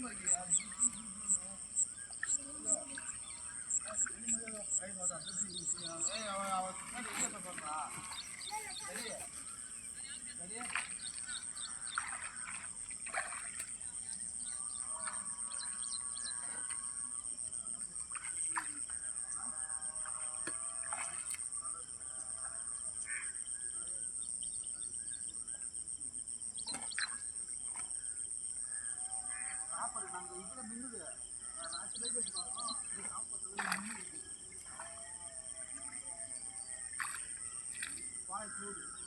哎，啊！哎呀呀，Thank you.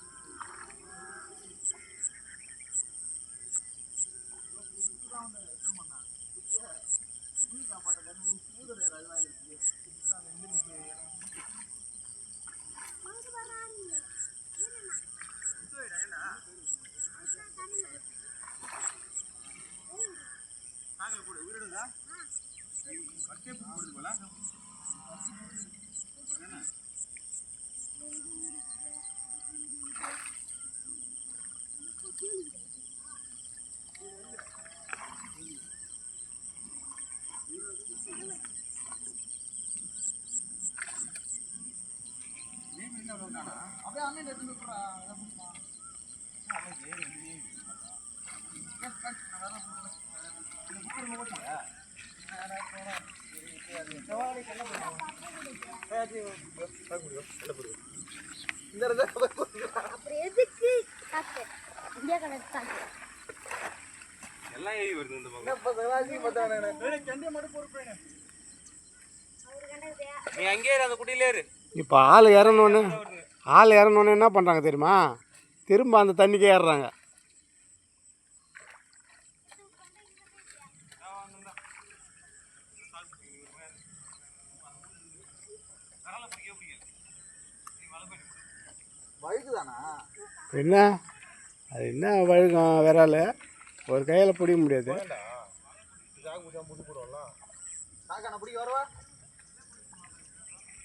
அப்புறம் எதுக்கு காத்து இந்தியா கலர் காத்து எல்லாம் ஏறி வருது இந்த பக்கம். நீ அங்கேயே இரு, அந்த குட்டியிலே இரு. இப்போ ஆள் இறந்தோடனே ஆள் இறந்தோடனே என்ன பண்ணுறாங்க தெரியுமா? திரும்ப அந்த தண்ணிக்கே ஏறுறாங்க. என்ன? அது என்ன வழுக்கம்? விரால். ஒரு கையில் பிடிக்க முடியாது.